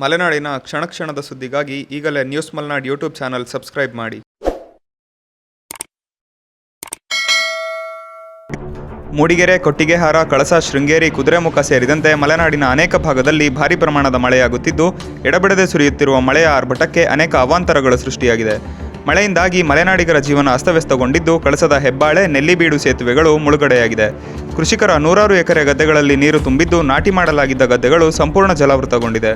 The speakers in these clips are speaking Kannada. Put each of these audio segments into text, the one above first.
ಮಲೆನಾಡಿನ ಕ್ಷಣ ಕ್ಷಣದ ಸುದ್ದಿಗಾಗಿ ಈಗಲೇ news Malenad YouTube channel subscribe ಮಾಡಿ. ಮೂಡಿಗೆರೆ, ಕೊಟ್ಟಿಗೆಹಾರ, ಕಳಸ, ಶೃಂಗೇರಿ, ಕುದುರೆಮುಖ ಸೇರಿದಂತೆ ಮಲೆನಾಡಿನ ಅನೇಕ ಭಾಗದಲ್ಲಿ ಭಾರಿ ಪ್ರಮಾಣದ ಮಳೆಯಾಗುತ್ತಿದ್ದು, ಎಡಬಿಡದೆ ಸುರಿಯುತ್ತಿರುವ ಮಳೆಯ ಆರ್ಭಟಕ್ಕೆ ಅನೇಕ ಅವಾಂತರಗಳು ಸೃಷ್ಟಿಯಾಗಿದೆ. ಮಳೆಯಿಂದಾಗಿ ಮಲೆನಾಡಿಗರ ಜೀವನ ಅಸ್ತವ್ಯಸ್ತಗೊಂಡಿದ್ದು, ಕಳಸದ ಹೆಬ್ಬಾಳೆ, ನೆಲ್ಲಿಬೀಡು ಸೇತುವೆಗಳು ಮುಳುಗಡೆಯಾಗಿದೆ. ಕೃಷಿಕರ ನೂರಾರು ಎಕರೆ ಗದ್ದೆಗಳಲ್ಲಿ ನೀರು ತುಂಬಿದ್ದು, ನಾಟಿ ಮಾಡಲಾಗಿದ್ದ ಗದ್ದೆಗಳು ಸಂಪೂರ್ಣ ಜಲಾವೃತಗೊಂಡಿದೆ.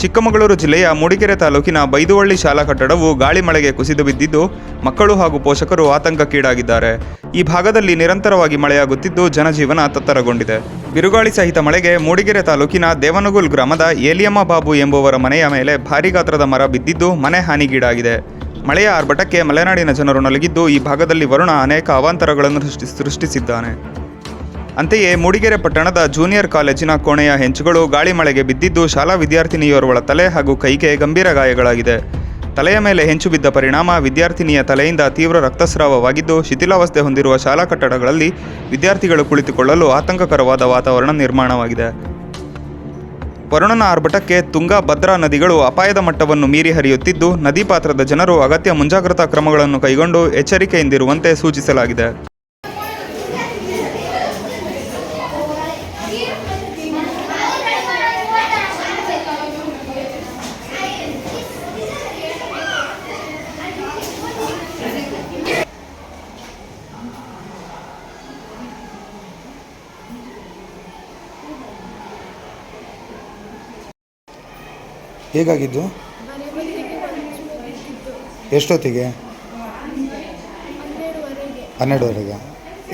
ಚಿಕ್ಕಮಗಳೂರು ಜಿಲ್ಲೆಯ ಮೂಡಿಗೆರೆ ತಾಲೂಕಿನ ಬೈದುವಳ್ಳಿ ಶಾಲಾ ಕಟ್ಟಡವು ಗಾಳಿ ಮಳೆಗೆ ಕುಸಿದು ಬಿದ್ದಿದ್ದು ಮಕ್ಕಳು ಹಾಗೂ ಪೋಷಕರು ಆತಂಕಕ್ಕೀಡಾಗಿದ್ದಾರೆ. ಈ ಭಾಗದಲ್ಲಿ ನಿರಂತರವಾಗಿ ಮಳೆಯಾಗುತ್ತಿದ್ದು ಜನಜೀವನ ತತ್ತರಗೊಂಡಿದೆ. ಬಿರುಗಾಳಿ ಸಹಿತ ಮಳೆಗೆ ಮೂಡಿಗೆರೆ ತಾಲೂಕಿನ ದೇವನಗುಲ್ ಗ್ರಾಮದ ಏಲಿಯಮ್ಮ ಬಾಬು ಎಂಬುವರ ಮನೆಯ ಮೇಲೆ ಭಾರೀ ಗಾತ್ರದ ಮರ ಬಿದ್ದಿದ್ದು ಮನೆ ಹಾನಿಗೀಡಾಗಿದೆ. ಮಳೆಯ ಆರ್ಭಟಕ್ಕೆ ಮಲೆನಾಡಿನ ಜನರು ನಲುಗಿದ್ದು ಈ ಭಾಗದಲ್ಲಿ ವರುಣ ಅನೇಕ ಅವಾಂತರಗಳನ್ನು ಸೃಷ್ಟಿ, ಸೃಷ್ಟಿಸಿದ್ದಾನೆ. ಅಂತೆಯೇ ಮೂಡಿಗೆರೆ ಪಟ್ಟಣದ ಜೂನಿಯರ್ ಕಾಲೇಜಿನ ಕೋಣೆಯ ಹೆಂಚುಗಳು ಗಾಳಿ ಮಳೆಗೆ ಬಿದ್ದಿದ್ದು ಶಾಲಾ ವಿದ್ಯಾರ್ಥಿನಿಯೋರ್ವಳ ತಲೆ ಹಾಗೂ ಕೈಗೆ ಗಂಭೀರ ಗಾಯಗಳಾಗಿದೆ. ತಲೆಯ ಮೇಲೆ ಹೆಂಚು ಬಿದ್ದ ಪರಿಣಾಮ ವಿದ್ಯಾರ್ಥಿನಿಯ ತಲೆಯಿಂದ ತೀವ್ರ ರಕ್ತಸ್ರಾವವಾಗಿದ್ದು ಶಿಥಿಲಾವಸ್ಥೆ ಹೊಂದಿರುವ ಶಾಲಾ ಕಟ್ಟಡಗಳಲ್ಲಿ ವಿದ್ಯಾರ್ಥಿಗಳು ಕುಳಿತುಕೊಳ್ಳಲು ಆತಂಕಕರವಾದ ವಾತಾವರಣ ನಿರ್ಮಾಣವಾಗಿದೆ. ವರುಣನ ಆರ್ಭಟಕ್ಕೆ ತುಂಗಾ ಭದ್ರಾ ನದಿಗಳು ಅಪಾಯದ ಮಟ್ಟವನ್ನು ಮೀರಿ ಹರಿಯುತ್ತಿದ್ದು, ನದಿ ಪಾತ್ರದ ಜನರು ಅಗತ್ಯ ಮುಂಜಾಗ್ರತಾ ಕ್ರಮಗಳನ್ನು ಕೈಗೊಂಡು ಎಚ್ಚರಿಕೆಯಿಂದಿರುವಂತೆ ಸೂಚಿಸಲಾಗಿದೆ. ಹೇಗಾಗಿದ್ದು? ಎಷ್ಟೊತ್ತಿಗೆ? ಹನ್ನೆರಡುವರೆಗೆ.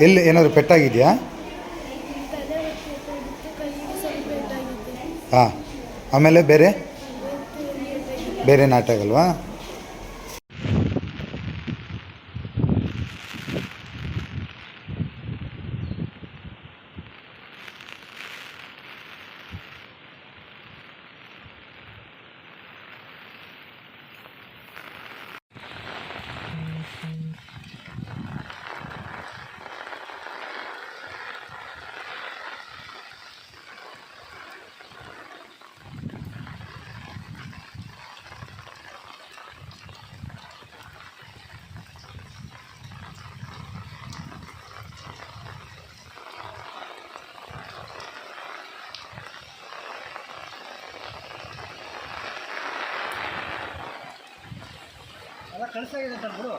ಎಲ್ಲಿ ಏನಾದರೂ ಪೆಟ್ಟಾಗಿದೆಯಾ? ಹಾಂ. ಆಮೇಲೆ ಬೇರೆ? ಬೇರೆ ನಾಟಕ ಆಗಲ್ವಾ ಅಲ್ಲ ಕಳಿಸಾಗಿದೆ ಸರ್ ಬಿಡು.